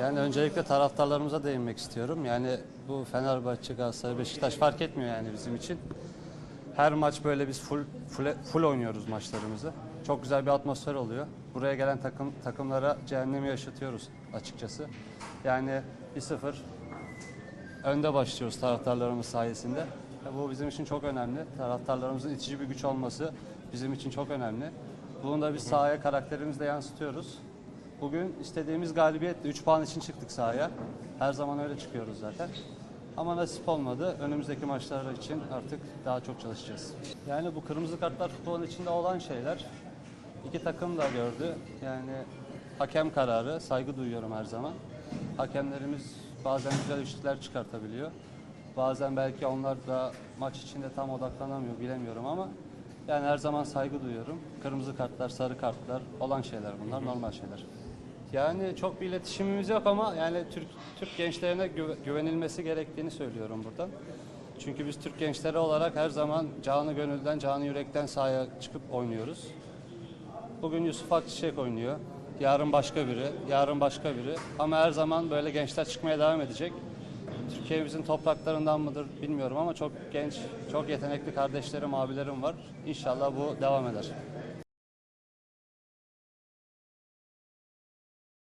Yani öncelikle taraftarlarımıza değinmek istiyorum. Yani bu Fenerbahçe, Galatasaray, Beşiktaş fark etmiyor yani bizim için. Her maç böyle biz full, full, full oynuyoruz maçlarımızı. Çok güzel bir atmosfer oluyor. Buraya gelen takım takımlara cehennemi yaşatıyoruz açıkçası. Yani 1-0 önde başlıyoruz taraftarlarımız sayesinde. Ya Bu bizim için çok önemli. Taraftarlarımızın itici bir güç olması bizim için çok önemli. Bunu da biz sahaya karakterimizle yansıtıyoruz. Bugün istediğimiz galibiyetle 3 puan için çıktık sahaya. Her zaman öyle çıkıyoruz zaten. Ama nasip olmadı. Önümüzdeki maçlar için artık daha çok çalışacağız. Yani bu kırmızı kartlar futbolun içinde olan şeyler. İki takım da gördü. Yani hakem kararı, saygı duyuyorum her zaman. Hakemlerimiz bazen güzel üçlükler çıkartabiliyor. Bazen belki onlar da maç içinde tam odaklanamıyor, bilemiyorum ama yani her zaman saygı duyuyorum. Kırmızı kartlar, sarı kartlar olan şeyler bunlar, normal şeyler. Yani çok bir iletişimimiz yok ama yani Türk Türk gençlerine güve- güvenilmesi gerektiğini söylüyorum buradan. Çünkü biz Türk gençleri olarak her zaman canı gönülden, canı yürekten sahaya çıkıp oynuyoruz. Bugün Yusuf Akçiçek oynuyor. Yarın başka biri, yarın başka biri. Ama her zaman böyle gençler çıkmaya devam edecek. Türkiye'mizin topraklarından mıdır bilmiyorum ama çok genç, çok yetenekli kardeşlerim, abilerim var. İnşallah bu devam eder.